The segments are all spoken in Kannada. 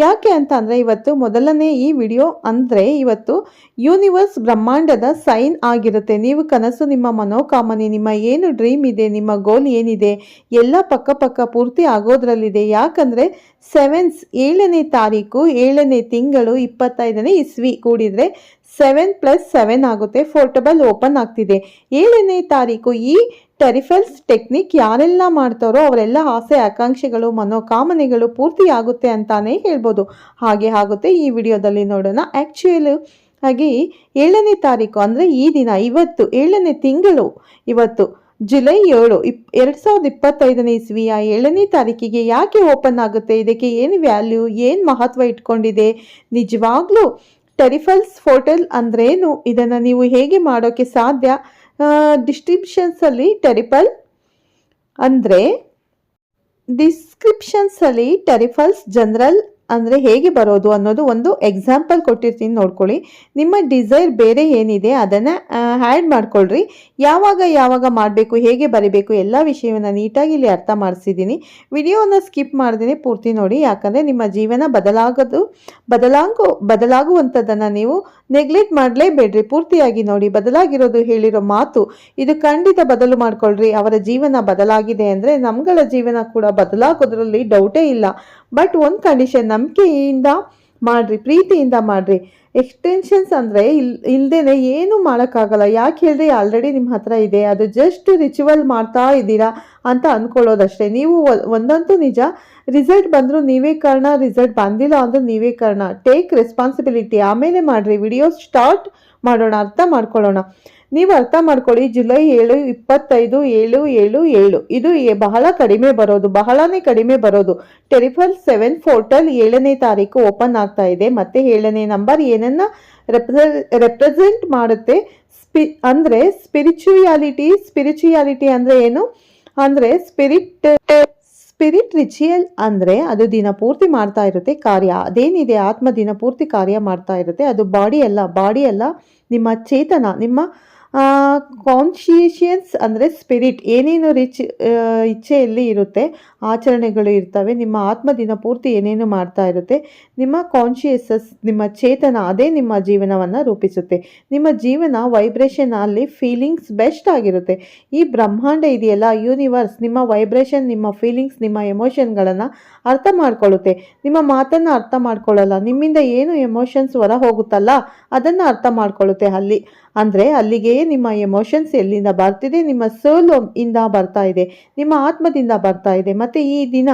ಯಾಕೆ ಅಂತ ಅಂದರೆ ಇವತ್ತು ಮೊದಲನೇ ಈ ವಿಡಿಯೋ ಅಂದರೆ ಇವತ್ತು ಯೂನಿವರ್ಸ್ ಬ್ರಹ್ಮಾಂಡದ ಸೈನ್ ಆಗಿರುತ್ತೆ. ನೀವು ಕನಸು, ನಿಮ್ಮ ಮನೋಕಾಮನೆ, ನಿಮ್ಮ ಏನು ಡ್ರೀಮ್ ಇದೆ, ನಿಮ್ಮ ಗೋಲ್ ಏನಿದೆ, ಎಲ್ಲ ಪಕ್ಕ ಪಕ್ಕ ಪೂರ್ತಿ ಆಗೋದ್ರಲ್ಲಿದೆ. ಯಾಕಂದರೆ ಸೆವೆನ್ಸ್ ಏಳನೇ ತಾರೀಕು, ಏಳನೇ ತಿಂಗಳು, ಇಪ್ಪತ್ತೈದನೇ ಇಸ್ವಿ ಕೂಡಿದರೆ ಸೆವೆನ್ ಪ್ಲಸ್ ಸೆವೆನ್ ಆಗುತ್ತೆ. ಫೋರ್ಟಬಲ್ ಓಪನ್ ಆಗ್ತಿದೆ. ಏಳನೇ ತಾರೀಕು ಈ ಟೆರಿಫಲ್ಸ್ ಟೆಕ್ನಿಕ್ ಯಾರೆಲ್ಲ ಮಾಡ್ತಾರೋ ಅವರೆಲ್ಲ ಆಸೆ, ಆಕಾಂಕ್ಷೆಗಳು, ಮನೋಕಾಮನೆಗಳು ಪೂರ್ತಿ ಆಗುತ್ತೆ ಅಂತಾನೆ ಹೇಳ್ಬೋದು. ಹಾಗೆ ಆಗುತ್ತೆ ಈ ವಿಡಿಯೋದಲ್ಲಿ ನೋಡೋಣ. ಆ್ಯಕ್ಚುಯಲ್ ಆಗಿ ಏಳನೇ ತಾರೀಕು ಅಂದರೆ ಈ ದಿನ, ಇವತ್ತು ಏಳನೇ ತಿಂಗಳು, ಇವತ್ತು ಜುಲೈ ಏಳು, ಇಪ್, ಎರಡು ಸಾವಿರದ ಇಪ್ಪತ್ತೈದನೇ ಇಸ್ವಿಯ ಏಳನೇ ತಾರೀಕಿಗೆ ಯಾಕೆ ಓಪನ್ ಆಗುತ್ತೆ? ಇದಕ್ಕೆ ಏನು ವ್ಯಾಲ್ಯೂ, ಏನು ಮಹತ್ವ ಇಟ್ಕೊಂಡಿದೆ? ನಿಜವಾಗ್ಲೂ ಟೆರಿಫಲ್ಸ್ ಫೋಟಲ್ ಅಂದ್ರೇನು? ಇದನ್ನು ನೀವು ಹೇಗೆ ಮಾಡೋಕ್ಕೆ ಸಾಧ್ಯ? ಡಿಸ್ಕ್ರಿಪ್ಷನ್ಸಲ್ಲಿ ಟೆರಿಪಲ್ ಅಂದರೆ ಡಿಸ್ಕ್ರಿಪ್ಷನ್ಸಲ್ಲಿ ಟೆರಿಫಲ್ಸ್ ಜನರಲ್ ಅಂದರೆ ಹೇಗೆ ಬರೋದು ಅನ್ನೋದು ಒಂದು ಎಕ್ಸಾಂಪಲ್ ಕೊಟ್ಟಿರ್ತೀನಿ ನೋಡ್ಕೊಳ್ಳಿ. ನಿಮ್ಮ ಡಿಸೈರ್ ಬೇರೆ ಏನಿದೆ ಅದನ್ನು ಆ್ಯಡ್ ಮಾಡ್ಕೊಳ್ರಿ. ಯಾವಾಗ ಯಾವಾಗ ಮಾಡಬೇಕು, ಹೇಗೆ ಬರೀಬೇಕು ಎಲ್ಲ ವಿಷಯವನ್ನು ನೀಟಾಗಿ ಇಲ್ಲಿ ಅರ್ಥ ಮಾಡಿಸಿದ್ದೀನಿ. ವಿಡಿಯೋನ ಸ್ಕಿಪ್ ಮಾಡ್ದೇ ಪೂರ್ತಿ ನೋಡಿ, ಯಾಕಂದರೆ ನಿಮ್ಮ ಜೀವನ ಬದಲಾಗೋದು, ಬದಲಾಗೋ, ಬದಲಾಗುವಂಥದ್ದನ್ನು ನೀವು ನೆಗ್ಲೆಕ್ಟ್ ಮಾಡಲೇಬೇಡ್ರಿ. ಪೂರ್ತಿಯಾಗಿ ನೋಡಿ, ಬದಲಾಗಿರೋದು ಹೇಳಿರೋ ಮಾತು, ಇದು ಖಂಡಿತ ಬದಲು ಮಾಡ್ಕೊಳ್ರಿ. ಅವರ ಜೀವನ ಬದಲಾಗಿದೆ ಅಂದರೆ ನಮ್ಗಳ ಜೀವನ ಕೂಡ ಬದಲಾಗೋದ್ರಲ್ಲಿ ಡೌಟೇ ಇಲ್ಲ. ಬಟ್ ಒಂದು ಕಂಡೀಷನ್ ನಂಬಿಕೆಯಿಂದ ಮಾಡ್ರಿ, ಪ್ರೀತಿಯಿಂದ ಮಾಡ್ರಿ. ಎಕ್ಸ್ಟೆನ್ಷನ್ಸ್ ಅಂದರೆ ಇಲ್ ಇಲ್ಲದೇ ಏನು ಮಾಡೋಕ್ಕಾಗಲ್ಲ. ಯಾಕೆ ಹೇಳಿದ್ರೆ ಆಲ್ರೆಡಿ ನಿಮ್ಮ ಹತ್ರ ಇದೆ. ಅದು ಜಸ್ಟ್ ರಿಚುವಲ್ ಮಾಡ್ತಾ ಇದ್ದೀರಾ ಅಂತ ಅಂದ್ಕೊಳ್ಳೋದಷ್ಟೇ ನೀವು ಒಂದಂತೂ ನಿಜ ರಿಸಲ್ಟ್ ಬಂದರೂ ನೀವೇ ಕಾರಣ ರಿಸಲ್ಟ್ ಬಂದಿಲ್ಲ ಅಂದರೂ ನೀವೇ ಕಾರಣ. ಟೇಕ್ ರೆಸ್ಪಾನ್ಸಿಬಿಲಿಟಿ ಆಮೇಲೆ ಮಾಡಿರಿ. ವಿಡಿಯೋ ಸ್ಟಾರ್ಟ್ ಮಾಡೋಣ, ಅರ್ಥ ಮಾಡ್ಕೊಳ್ಳೋಣ. ನೀವು ಅರ್ಥ ಮಾಡ್ಕೊಳ್ಳಿ, ಜುಲೈ ಏಳು, ಇಪ್ಪತ್ತೈದು, ಏಳು ಏಳು ಏಳು. ಇದು ಬಹಳ ಕಡಿಮೆ ಬರೋದು, ಬಹಳನೇ ಕಡಿಮೆ ಬರೋದು. ಟೆರಿಫಲ್ ಸೆವೆನ್ ಫೋರ್ಟಲ್ ಏಳನೇ ತಾರೀಕು ಓಪನ್ ಆಗ್ತಾ ಇದೆ. ಮತ್ತೆ ಏಳನೇ ನಂಬರ್ ಏನನ್ನ ರೆಪ್ರೆಸೆಂಟ್ ಮಾಡುತ್ತೆ? ಸ್ಪಿ, ಅಂದರೆ ಸ್ಪಿರಿಚುಯಾಲಿಟಿ ಸ್ಪಿರಿಚುಯಾಲಿಟಿ ಅಂದರೆ ಏನು? ಅಂದರೆ ಸ್ಪಿರಿಟ್ ಸ್ಪಿರಿಟ್ ರಿಚುಯಲ್ ಅಂದರೆ ಅದು ದಿನ ಪೂರ್ತಿ ಮಾಡ್ತಾ ಇರುತ್ತೆ ಕಾರ್ಯ. ಅದೇನಿದೆ? ಆತ್ಮ ದಿನ ಪೂರ್ತಿ ಕಾರ್ಯ ಮಾಡ್ತಾ ಇರುತ್ತೆ. ಅದು ಬಾಡಿ ಅಲ್ಲ ಬಾಡಿ ಅಲ್ಲ, ನಿಮ್ಮ ಚೇತನ, ನಿಮ್ಮ ಕಾನ್ಶಿಯನ್ಸ್ ಅಂದರೆ ಸ್ಪಿರಿಟ್ ಏನೇನು ರಿಚ್ ಇಚ್ಛೆಯಲ್ಲಿ ಇರುತ್ತೆ ಆಚರಣೆಗಳು ಇರ್ತವೆ. ನಿಮ್ಮ ಆತ್ಮ ದಿನ ಪೂರ್ತಿ ಏನೇನು ಮಾಡ್ತಾ ಇರುತ್ತೆ? ನಿಮ್ಮ ಕಾನ್ಷಿಯಸಸ್ ನಿಮ್ಮ ಚೇತನ ಅದೇ ನಿಮ್ಮ ಜೀವನವನ್ನು ರೂಪಿಸುತ್ತೆ. ನಿಮ್ಮ ಜೀವನ ವೈಬ್ರೇಷನ್ ಅಲ್ಲಿ ಫೀಲಿಂಗ್ಸ್ ಬೆಸ್ಟ್ ಆಗಿರುತ್ತೆ. ಈ ಬ್ರಹ್ಮಾಂಡ ಇದೆಯಲ್ಲ ಯೂನಿವರ್ಸ್ ನಿಮ್ಮ ವೈಬ್ರೇಷನ್ ನಿಮ್ಮ ಫೀಲಿಂಗ್ಸ್ ನಿಮ್ಮ ಎಮೋಷನ್ಗಳನ್ನು ಅರ್ಥ ಮಾಡ್ಕೊಳ್ಳುತ್ತೆ. ನಿಮ್ಮ ಮಾತನ್ನು ಅರ್ಥ ಮಾಡ್ಕೊಳ್ಳಲ್ಲ. ನಿಮ್ಮಿಂದ ಏನು ಎಮೋಷನ್ಸ್ ಹೊರ ಹೋಗುತ್ತಲ್ಲ ಅದನ್ನು ಅರ್ಥ ಮಾಡ್ಕೊಳ್ಳುತ್ತೆ ಅಲ್ಲಿ. ಅಂದರೆ ಅಲ್ಲಿಗೆ ನಿಮ್ಮ ಎಮೋಷನ್ಸ್ ಎಲ್ಲಿಂದ ಬರ್ತಿದೆ? ನಿಮ್ಮ ಸೋಲ್ ಇಂದ ಬರ್ತಾ ಇದೆ. ನಿಮ್ಮ ಆತ್ಮದಿಂದ ಬರ್ತಾ ಇದೆ. ಮತ್ತು ಈ ದಿನ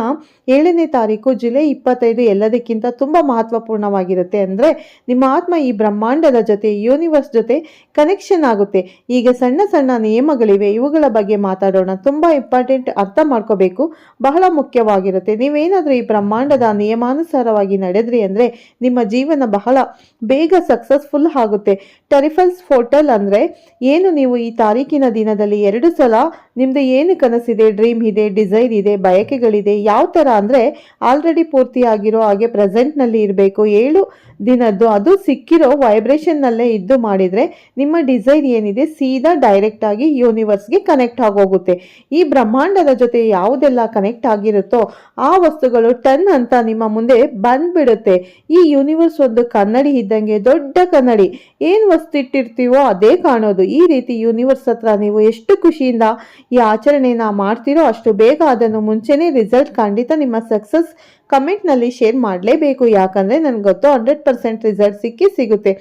ಏಳನೇ ತಾರೀಕು ಜುಲೈ ಇಪ್ಪತ್ತೈದು ಎಲ್ಲದಕ್ಕಿಂತ ತುಂಬ ಮಹತ್ವಪೂರ್ಣವಾಗಿರುತ್ತೆ ಅಂದರೆ ನಿಮ್ಮ ಆತ್ಮ ಈ ಬ್ರಹ್ಮಾಂಡದ ಜೊತೆ ಯೂನಿವರ್ಸ್ ಜೊತೆ ಕನೆಕ್ಷನ್ ಆಗುತ್ತೆ. ಈಗ ಸಣ್ಣ ಸಣ್ಣ ನಿಯಮಗಳಿವೆ, ಇವುಗಳ ಬಗ್ಗೆ ಮಾತಾಡೋಣ. ತುಂಬ ಇಂಪಾರ್ಟೆಂಟ್ ಅರ್ಥ ಮಾಡ್ಕೋಬೇಕು. ಬಹಳ ಮುಖ್ಯವಾಗಿರುತ್ತೆ. ನೀವೇನಾದರೂ ಈ ಬ್ರಹ್ಮಾಂಡದ ನಿಯಮಾನುಸಾರವಾಗಿ ನಡೆದ್ರಿ ಅಂದರೆ ನಿಮ್ಮ ಜೀವನ ಬಹಳ ಬೇಗ ಸಕ್ಸಸ್ಫುಲ್ ಆಗುತ್ತೆ. ಟೆರಿಫಲ್ಸ್ ಫೋಟಲ್ ಅಂದರೆ ಏನು? ನೀವು ಈ ತಾರೀಕಿನ ದಿನದಲ್ಲಿ ಎರಡು ಸಲ ನಿಮ್ಮದು ಏನು ಕನಸಿದೆ? ಡ್ರೀಮ್ ಇದೆ, ಡಿಸೈರ್ ಇದೆ, ಬಯಕೆಗಳಿದೆ ಯಾವ ಥರ ಅಂದರೆ ಆಲ್ರೆಡಿ ಪೂರ್ತಿ ಆಗಿರೋ ಹಾಗೆ ಪ್ರೆಸೆಂಟ್ನಲ್ಲಿ ಇರಬೇಕು. ಏಳು ದಿನದ್ದು. ಅದು ಸಿಕ್ಕಿರೋ ವೈಬ್ರೇಷನ್ನಲ್ಲೇ ಇದ್ದು ಮಾಡಿದರೆ ನಿಮ್ಮ ಡಿಸೈನ್ ಏನಿದೆ ಸೀದಾ ಡೈರೆಕ್ಟ್ ಆಗಿ ಯೂನಿವರ್ಸ್ಗೆ ಕನೆಕ್ಟ್ ಆಗೋಗುತ್ತೆ. ಈ ಬ್ರಹ್ಮಾಂಡದ ಜೊತೆ ಯಾವುದೆಲ್ಲ ಕನೆಕ್ಟ್ ಆಗಿರುತ್ತೋ ಆ ವಸ್ತುಗಳು ಟನ್ ಅಂತ ನಿಮ್ಮ ಮುಂದೆ ಬಂದ್ಬಿಡುತ್ತೆ. ಈ ಯೂನಿವರ್ಸ್ ಒಂದು ಕನ್ನಡಿ ಇದ್ದಂಗೆ ದೊಡ್ಡ ಕನ್ನಡಿ. ಏನು ವಸ್ತು ಇಟ್ಟಿರ್ತೀವೋ ಅದೇ ಕಾಣೋದು. ಈ ರೀತಿ ಯೂನಿವರ್ಸ್ ಹತ್ರ ನೀವು ಎಷ್ಟು ಖುಷಿಯಿಂದ ಈ ಆಚರಣೆನ ಮಾಡ್ತೀರೋ ಅಷ್ಟು ಬೇಗ ಅದನ್ನು ಮುಂಚೆನೇ ರಿಸಲ್ಟ್ ಖಂಡಿತ ನಿಮ್ಮ ಸಕ್ಸಸ್ ಕಮೆಂಟ್ನಲ್ಲಿ ಶೇರ್ ಮಾಡಲೇಬೇಕು. ಯಾಕಂದರೆ ನನಗೆ ಗೊತ್ತು ಹಂಡ್ರೆಡ್ ಪರ್ಸೆಂಟ್ ರಿಸಲ್ಟ್ ಸಿಕ್ಕಿ ಸಿಗುತ್ತೆ.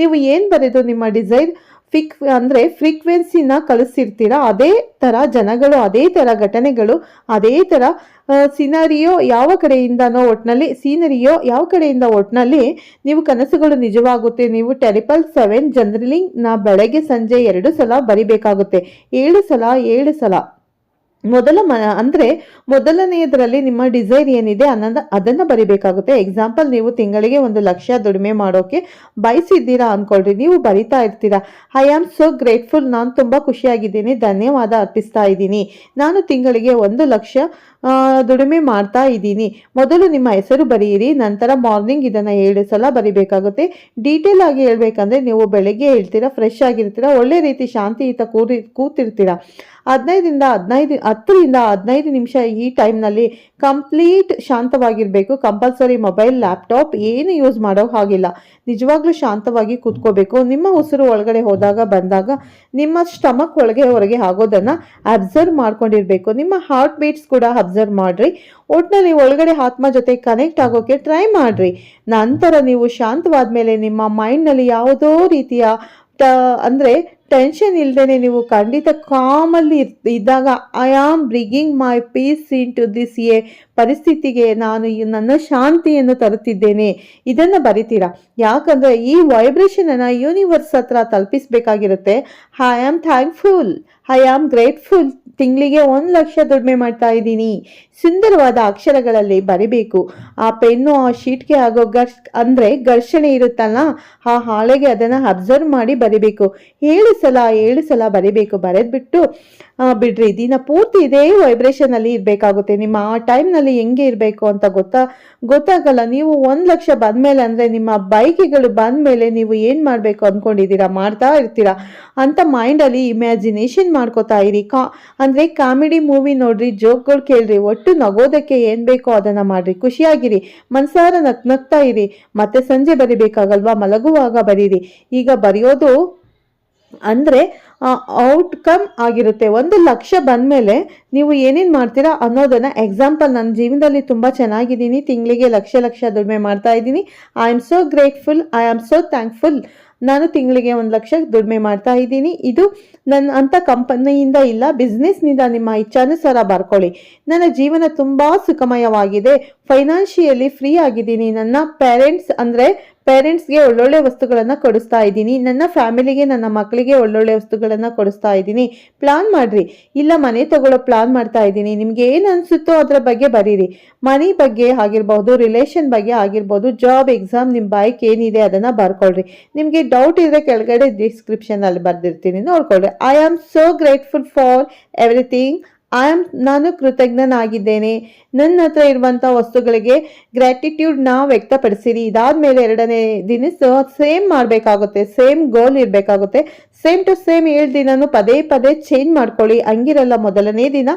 ನೀವು ಏನು ಬರೆದು ನಿಮ್ಮ ಡಿಸೈನ್ ಫಿಕ್, ಅಂದರೆ ಫ್ರೀಕ್ವೆನ್ಸಿನ ಕಳಿಸಿರ್ತೀರ ಅದೇ ಥರ ಜನಗಳು, ಅದೇ ಥರ ಘಟನೆಗಳು, ಅದೇ ಥರ ಸೀನರಿಯೋ ಯಾವ ಕಡೆಯಿಂದನೋ ಒಟ್ಟಿನಲ್ಲಿ ಸೀನರಿಯೋ ಯಾವ ಕಡೆಯಿಂದ ಒಟ್ಟಿನಲ್ಲಿ ನೀವು ಕನಸುಗಳು ನಿಜವಾಗುತ್ತೆ. ನೀವು ಟೆರಿಪಲ್ ಸೆವೆನ್ ಜನರಲಿಂಗ್ನ ಬೆಳಗ್ಗೆ ಸಂಜೆ ಎರಡು ಸಲ ಬರಿಬೇಕಾಗುತ್ತೆ. ಏಳು ಸಲ ಏಳು ಸಲ. ಮೊದಲ ಮ, ಅಂದರೆ ಮೊದಲನೆಯದರಲ್ಲಿ ನಿಮ್ಮ ಡಿಸೈರ್ ಏನಿದೆ ಅನ್ನೋದು ಅದನ್ನು ಬರಿಬೇಕಾಗುತ್ತೆ. ಎಕ್ಸಾಂಪಲ್ ನೀವು ತಿಂಗಳಿಗೆ ಒಂದು ಲಕ್ಷ ದುಡಿಮೆ ಮಾಡೋಕ್ಕೆ ಬಯಸಿದ್ದೀರಾ ಅಂದ್ಕೊಳ್ರಿ ನೀವು ಬರಿತಾ ಇರ್ತೀರಾ. ಐ ಆಮ್ ಸೋ ಗ್ರೇಟ್ಫುಲ್ ನಾನು ತುಂಬ ಖುಷಿಯಾಗಿದ್ದೀನಿ. ಧನ್ಯವಾದ ಅರ್ಪಿಸ್ತಾ ಇದ್ದೀನಿ. ನಾನು ತಿಂಗಳಿಗೆ ಒಂದು ಲಕ್ಷ ದುಡಿಮೆ ಮಾಡ್ತಾ ಇದ್ದೀನಿ. ಮೊದಲು ನಿಮ್ಮ ಹೆಸರು ಬರೆಯಿರಿ, ನಂತರ ಮಾರ್ನಿಂಗ್ ಇದನ್ನು ಏಳು ಸಲ ಬರಿಬೇಕಾಗುತ್ತೆ. ಡೀಟೇಲ್ ಆಗಿ ಹೇಳ್ಬೇಕಂದ್ರೆ ನೀವು ಬೆಳಗ್ಗೆ ಹೇಳ್ತೀರಾ, ಫ್ರೆಶ್ ಆಗಿರ್ತೀರಾ, ಒಳ್ಳೆ ರೀತಿ ಶಾಂತಿಯುತ ಕೂರಿ, ಕೂತಿರ್ತೀರಾ. ಹದಿನೈದರಿಂದ ಹದಿನೈದು, ಹತ್ತರಿಂದ ಹದಿನೈದು ನಿಮಿಷ ಈ ಟೈಮ್ನಲ್ಲಿ ಕಂಪ್ಲೀಟ್ ಶಾಂತವಾಗಿರಬೇಕು. ಕಂಪಲ್ಸರಿ ಮೊಬೈಲ್, ಲ್ಯಾಪ್ಟಾಪ್ ಏನು ಯೂಸ್ ಮಾಡೋ ಹಾಗಿಲ್ಲ. ನಿಜವಾಗ್ಲೂ ಶಾಂತವಾಗಿ ಕೂತ್ಕೋಬೇಕು. ನಿಮ್ಮ ಉಸಿರು ಒಳಗಡೆ ಹೋದಾಗ, ಬಂದಾಗ, ನಿಮ್ಮ ಸ್ಟಮಕ್ ಒಳಗೆ, ಹೊರಗೆ ಆಗೋದನ್ನು ಅಬ್ಸರ್ವ್ ಮಾಡ್ಕೊಂಡಿರಬೇಕು. ನಿಮ್ಮ ಹಾರ್ಟ್ ಬೀಟ್ಸ್ ಕೂಡ ಅಬ್ಸರ್ವ್ ಮಾಡ್ರಿ. ಒಟ್ಟಿನಲ್ಲಿ ಒಳಗಡೆ ಆತ್ಮ ಜೊತೆ ಕನೆಕ್ಟ್ ಆಗೋಕೆ ಟ್ರೈ ಮಾಡ್ರಿ. ನಂತರ ನೀವು ಶಾಂತವಾದ ಮೇಲೆ ನಿಮ್ಮ ಮೈಂಡ್ನಲ್ಲಿ ಯಾವುದೋ ರೀತಿಯ ಟ, ಅಂದರೆ ಟೆನ್ಷನ್ ಇಲ್ಲದೇ ನೀವು ಖಂಡಿತ ಕಾಮಲ್ಲಿ ಇದ್ದಾಗ I am bringing my peace in to this a ಪರಿಸ್ಥಿತಿಗೆ ನಾನು ನನ್ನ ಶಾಂತಿಯನ್ನು ತರುತ್ತಿದ್ದೇನೆ. ಇದನ್ನು ಬರಿತೀರಾ? ಯಾಕಂದರೆ ಈ ವೈಬ್ರೇಷನನ್ನು ಯೂನಿವರ್ಸ್ ಹತ್ರ ತಲುಪಿಸ್ಬೇಕಾಗಿರುತ್ತೆ. I am thankful I am grateful ತಿಂಗಳಿಗೆ ಒಂದು ಲಕ್ಷ ದುಡಿಮೆ ಮಾಡ್ತಾ ಇದ್ದೀನಿ. ಸುಂದರವಾದ ಅಕ್ಷರಗಳಲ್ಲಿ ಬರಿಬೇಕು. ಆ ಪೆನ್ನು, ಆ ಶೀಟ್ಗೆ ಆಗೋ ಘರ್ಷ್, ಅಂದರೆ ಘರ್ಷಣೆ ಇರುತ್ತಲ್ಲ, ಆ ಹಾಳೆಗೆ ಅದನ್ನು ಅಬ್ಸರ್ವ್ ಮಾಡಿ ಬರಿಬೇಕು. ಏಳು ಸಲ ಏಳು ಸಲ ಬರಿಬೇಕು. ಬರೆದ್ಬಿಟ್ಟು ಬಿಡ್ರಿ, ದಿನ ಪೂರ್ತಿ ಇದೇ ವೈಬ್ರೇಷನಲ್ಲಿ ಇರಬೇಕಾಗುತ್ತೆ. ನಿಮ್ಮ ಆ ಟೈಮ್ನಲ್ಲಿ ಹೆಂಗೆ ಇರಬೇಕು ಅಂತ ಗೊತ್ತಾ? ಗೊತ್ತಾಗಲ್ಲ, ನೀವು ಒಂದು ಲಕ್ಷ ಬಂದಮೇಲೆ ಅಂದರೆ ನಿಮ್ಮ ಬೈಕಿಗಳು ಬಂದಮೇಲೆ ನೀವು ಏನು ಮಾಡಬೇಕು ಅಂದ್ಕೊಂಡಿದ್ದೀರಾ ಮಾಡ್ತಾ ಇರ್ತೀರಾ? ಅಂತ ಮೈಂಡಲ್ಲಿ ಇಮ್ಯಾಜಿನೇಷನ್ ಮಾಡ್ಕೋತಾ ಇರಿ. ಕಾ, ಅಂದರೆ ಕಾಮಿಡಿ ಮೂವಿ ನೋಡ್ರಿ ಜೋಕ್ಗಳು ಕೇಳ್ರಿ, ಒಟ್ಟು ನಗೋದಕ್ಕೆ ಏನು ಬೇಕೋ ಅದನ್ನು ಮಾಡ್ರಿ. ಖುಷಿಯಾಗಿರಿ, ಮನ್ಸಾರ ನಗ್ತಾ ಇರಿ. ಮತ್ತೆ ಸಂಜೆ ಬರಿಬೇಕಾಗಲ್ವಾ? ಮಲಗುವಾಗ ಬರೀರಿ. ಈಗ ಬರೆಯೋದು ಅಂದರೆ ಔಟ್ಕಮ್ ಆಗಿರುತ್ತೆ. ಒಂದು ಲಕ್ಷ ಬಂದಮೇಲೆ ನೀವು ಏನೇನು ಮಾಡ್ತೀರಾ ಅನ್ನೋದನ್ನು ಎಕ್ಸಾಂಪಲ್ ನನ್ನ ಜೀವನದಲ್ಲಿ ತುಂಬ ಚೆನ್ನಾಗಿದ್ದೀನಿ. ತಿಂಗಳಿಗೆ ಲಕ್ಷ ಲಕ್ಷ ದುಡಿಮೆ ಮಾಡ್ತಾ ಇದ್ದೀನಿ. I am so grateful I am so thankful ನಾನು ತಿಂಗಳಿಗೆ ಒಂದು ಲಕ್ಷ ದುಡಿಮೆ ಮಾಡ್ತಾ ಇದ್ದೀನಿ. ಇದು ನನ್ನ ಅಂಥ ಕಂಪನಿಯಿಂದ ಇಲ್ಲ ಬಿಸ್ನೆಸ್ನಿಂದ ನಿಮ್ಮ ಇಚ್ಛಾನುಸಾರ ಬರ್ಕೊಳ್ಳಿ. ನನ್ನ ಜೀವನ ತುಂಬ ಸುಖಮಯವಾಗಿದೆ. ಫೈನಾನ್ಷಿಯಲಿ ಫ್ರೀ ಆಗಿದ್ದೀನಿ. ನನ್ನ ಪೇರೆಂಟ್ಸ್ ಅಂದರೆ ಪೇರೆಂಟ್ಸ್ಗೆ ಒಳ್ಳೊಳ್ಳೆ ವಸ್ತುಗಳನ್ನು ಕೊಡಿಸ್ತಾ ಇದ್ದೀನಿ. ನನ್ನ ಫ್ಯಾಮಿಲಿಗೆ, ನನ್ನ ಮಕ್ಕಳಿಗೆ ಒಳ್ಳೊಳ್ಳೆ ವಸ್ತುಗಳನ್ನು ಕೊಡಿಸ್ತಾ ಇದ್ದೀನಿ. ಪ್ಲಾನ್ ಮಾಡಿರಿ. ಇಲ್ಲ, ಮನೆ ತಗೊಳ್ಳೋ ಪ್ಲಾನ್ ಮಾಡ್ತಾ ಇದ್ದೀನಿ. ನಿಮಗೆ ಏನು ಅನಿಸುತ್ತೋ ಅದರ ಬಗ್ಗೆ ಬರೀರಿ. ಮನಿ ಬಗ್ಗೆ ಆಗಿರ್ಬೋದು ರಿಲೇಷನ್ ಬಗ್ಗೆ ಆಗಿರ್ಬೋದು ಜಾಬ್ ಎಕ್ಸಾಮ್ ನಿಮ್ಮ ಬಾಯ್ಕ್ ಏನಿದೆ ಅದನ್ನು ಬರ್ಕೊಳ್ರಿ. ನಿಮಗೆ ಡೌಟ್ ಇದ್ರೆ ಕೆಳಗಡೆ ಡಿಸ್ಕ್ರಿಪ್ಷನಲ್ಲಿ ಬರೆದಿರ್ತೀನಿ. ನೋಡ್ಕೊಳ್ರಿ. I am so grateful for everything I am ನಾನು ಕೃತಜ್ಞನಾಗಿದ್ದೇನೆ. ನನ್ನ ಹತ್ರ ಇರುವಂಥ ವಸ್ತುಗಳಿಗೆ ಗ್ರ್ಯಾಟಿಟ್ಯೂಡ್ನ ವ್ಯಕ್ತಪಡಿಸಿರಿ. ಇದಾದ್ಮೇಲೆ ಎರಡನೇ ದಿನ ಸೇಮ್ ಮಾಡಬೇಕಾಗುತ್ತೆ. ಸೇಮ್ ಗೋಲ್ ಇರಬೇಕಾಗುತ್ತೆ. ಸೇಮ್ ಟು ಸೇಮ್ ಏಳು ದಿನನೂ ಪದೇ ಪದೇ ಚೇಂಜ್ ಮಾಡ್ಕೊಳ್ಳಿ. ಹಂಗಿರಲ್ಲ ಮೊದಲನೇ ದಿನ.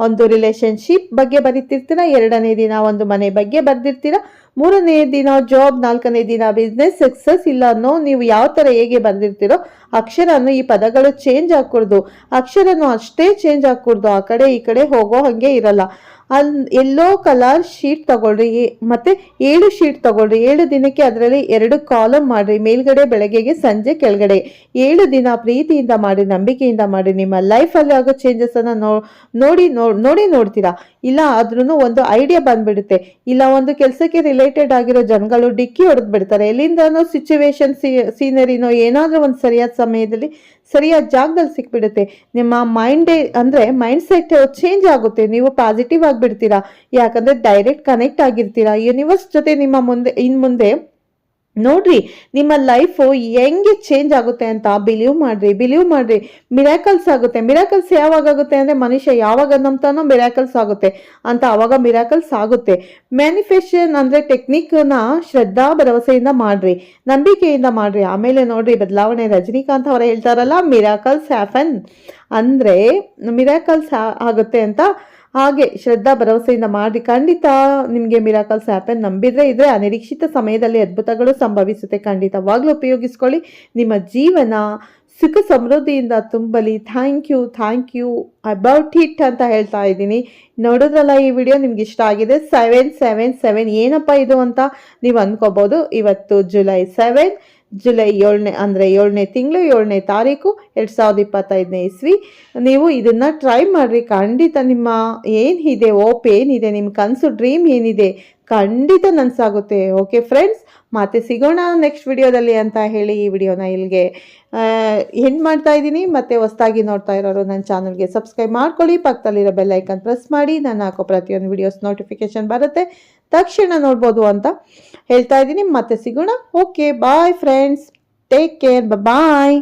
ಒಂದು ರಿಲೇಶನ್ಶಿಪ್ ಬಗ್ಗೆ ಬರೀತಿರ್ತೀರ? ಎರಡನೇ ದಿನ ಒಂದು ಮನೆ ಬಗ್ಗೆ ಬರೆದಿರ್ತೀರ? ಮೂರನೇ ದಿನ ಜಾಬ್ ನಾಲ್ಕನೇ ದಿನ ಬಿಸ್ನೆಸ್ ಸಕ್ಸಸ್ ಇಲ್ಲ ಅನ್ನೋ ನೀವು ಯಾವ ಥರ ಹೇಗೆ ಬಂದಿರ್ತೀರೋ ಅಕ್ಷರನು ಈ ಪದಗಳು ಚೇಂಜ್ ಹಾಕೂಡ್ದು ಅಕ್ಷರನು ಅಷ್ಟೇ ಚೇಂಜ್ ಹಾಕೂಡ್ದು ಆ ಕಡೆ ಈ ಕಡೆ ಹೋಗೋ ಹಾಗೆ ಇರಲ್ಲ. ಅಲ್ಲಿ ಎಲ್ಲೋ ಕಲರ್ ಶೀಟ್ ತಗೊಳ್ರಿ ಮತ್ತೆ ಏಳು ಶೀಟ್ ತಗೊಳ್ರಿ. ಏಳು ದಿನಕ್ಕೆ ಅದರಲ್ಲಿ ಎರಡು ಕಾಲಮ್ ಮಾಡ್ರಿ. ಮೇಲ್ಗಡೆ, ಬೆಳಗ್ಗೆಗೆ, ಸಂಜೆ, ಕೆಳಗಡೆ. ಏಳು ದಿನ ಪ್ರೀತಿಯಿಂದ ಮಾಡಿ, ನಂಬಿಕೆಯಿಂದ ಮಾಡಿ, ನಿಮ್ಮ ಲೈಫಲ್ಲಿ ಆಗೋ ಚೇಂಜಸ್ ಅನ್ನ ನೋಡಿ ನೋಡಿ ನೋಡ್ತೀರಾ? ಇಲ್ಲ ಆದ್ರೂ ಒಂದು ಐಡಿಯಾ ಬಂದ್ಬಿಡುತ್ತೆ. ಇಲ್ಲ ಒಂದು ಕೆಲಸಕ್ಕೆ ರಿಲೇಟೆಡ್ ಆಗಿರೋ ಜನಗಳು ಡಿಕ್ಕಿ ಹೊಡೆದು ಬಿಡ್ತಾರೆ ಎಲ್ಲಿಂದನೋ ಸಿಚುವೇಶನ್ ಸೀನರಿನೋ ಏನಾದ್ರೂ ಒಂದು ಸರಿಯಾದ ಸಮಯದಲ್ಲಿ ಸರಿಯಾದ ಜಾಗದಲ್ಲಿ ಸಿಕ್ಬಿಡುತ್ತೆ. ನಿಮ್ಮ ಮೈಂಡೇ ಅಂದರೆ ಮೈಂಡ್ ಸೆಟ್ ಚೇಂಜ್ ಆಗುತ್ತೆ. ನೀವು ಪಾಸಿಟಿವ್ ಆಗಿಬಿಡ್ತೀರಾ. ಯಾಕಂದರೆ ಡೈರೆಕ್ಟ್ ಕನೆಕ್ಟ್ ಆಗಿರ್ತೀರಾ. ಯೂನಿವರ್ಸ್ ಜೊತೆ ನಿಮ್ಮ ಮುಂದೆ ಇನ್ನು ಮುಂದೆ ನೋಡ್ರಿ, ನಿಮ್ಮ ಲೈಫು ಹೆಂಗೆ ಚೇಂಜ್ ಆಗುತ್ತೆ ಅಂತ ಬಿಲೀವ್ ಮಾಡ್ರಿ ಬಿಲೀವ್ ಮಾಡ್ರಿ. ಮಿರಾಕಲ್ಸ್ ಆಗುತ್ತೆ. ಮಿರಾಕಲ್ಸ್ ಯಾವಾಗ ಆಗುತ್ತೆ ಅಂದರೆ ಮನುಷ್ಯ ಯಾವಾಗ ನಂಬ್ತಾನೋ ಮಿರಾಕಲ್ಸ್ ಆಗುತ್ತೆ. ಅಂತ ಆವಾಗ ಮಿರಾಕಲ್ಸ್ ಆಗುತ್ತೆ. ಮ್ಯಾನಿಫೆಸ್ಟೇಷನ್ ಅಂದರೆ ಟೆಕ್ನಿಕ್ನ ಶ್ರದ್ಧಾ ಭರವಸೆಯಿಂದ ಮಾಡ್ರಿ, ನಂಬಿಕೆಯಿಂದ ಮಾಡ್ರಿ. ಆಮೇಲೆ ನೋಡ್ರಿ, ಬದಲಾವಣೆ ರಜನಿಕಾಂತ್ ಅವರ ಹೇಳ್ತಾರಲ್ಲ ಮಿರಾಕಲ್ಸ್ ಹ್ಯಾಫನ್ ಅಂದರೆ ಮಿರಾಕಲ್ಸ್ ಆಗುತ್ತೆ ಅಂತ ಹಾಗೆ ಶ್ರದ್ಧಾ ಭರವಸೆಯಿಂದ ಮಾಡಿ ಖಂಡಿತ ನಿಮಗೆ ಮಿರಾಕಲ್ಸ್ ಹ್ಯಾಪನ್ ನಂಬಿದರೆ ಇದ್ರೆ ಅನಿರೀಕ್ಷಿತ ಸಮಯದಲ್ಲಿ ಅದ್ಭುತಗಳು ಸಂಭವಿಸುತ್ತೆ. ಖಂಡಿತವಾಗ್ಲೂ ಉಪಯೋಗಿಸ್ಕೊಳ್ಳಿ. ನಿಮ್ಮ ಜೀವನ ಸುಖ ಸಮೃದ್ಧಿಯಿಂದ ತುಂಬಲಿ. Thank you thank you about it ಅಂತ ಹೇಳ್ತಾ ಇದ್ದೀನಿ. ನೋಡಿದ್ರಲ್ಲ ಈ ವಿಡಿಯೋ ನಿಮ್ಗೆ ಇಷ್ಟ ಆಗಿದೆ? ಸೆವೆನ್ ಸೆವೆನ್ ಸೆವೆನ್ ಏನಪ್ಪ ಇದು ಅಂತ ನೀವು ಅಂದ್ಕೋಬೋದು. ಇವತ್ತು ಜುಲೈ ಸೆವೆನ್, ಜುಲೈ ಏಳನೇ ಅಂದರೆ ಏಳನೇ ತಿಂಗಳು, ಏಳನೇ ತಾರೀಕು. ಎರಡು ಸಾವಿರದ ಇಪ್ಪತ್ತೈದನೇ ಇಸ್ವಿ. ನೀವು ಇದನ್ನು ಟ್ರೈ ಮಾಡಿರಿ. ಖಂಡಿತ ನಿಮ್ಮ ಏನಿದೆ ಓಪ್ ಏನಿದೆ ನಿಮ್ಮ ಕನಸು ಡ್ರೀಮ್ ಏನಿದೆ, ಖಂಡಿತ ನನಸಾಗುತ್ತೆ. ಓಕೆ ಫ್ರೆಂಡ್ಸ್ ಮತ್ತೆ ಸಿಗೋಣ ನೆಕ್ಸ್ಟ್ ವಿಡಿಯೋದಲ್ಲಿ ಅಂತ ಹೇಳಿ ಈ ವಿಡಿಯೋನ ಇಲ್ಲಿಗೆ ಎಂಡ್ ಮಾಡ್ತಾ ಇದ್ದೀನಿ. ಮತ್ತೆ ಹೊಸ್ದಾಗಿ ನೋಡ್ತಾ ಇರೋರು ನನ್ನ ಚಾನಲ್ಗೆ ಸಬ್ಸ್ಕ್ರೈಬ್ ಮಾಡ್ಕೊಳ್ಳಿ. ಪಕ್ಕದಲ್ಲಿರೋ ಬೆಲ್ ಐಕನ್ ಪ್ರೆಸ್ ಮಾಡಿ. ನಾನು ಹಾಕೋ ಪ್ರತಿಯೊಂದು ವಿಡಿಯೋಸ್ ನೋಟಿಫಿಕೇಶನ್ ಬರುತ್ತೆ. ತಕ್ಷಣ ನೋಡ್ಬೋದು ಅಂತ ಹೇಳ್ತಾ ಇದ್ದೀನಿ. ಮತ್ತೆ ಸಿಗೋಣ. Okay bye friends take care bye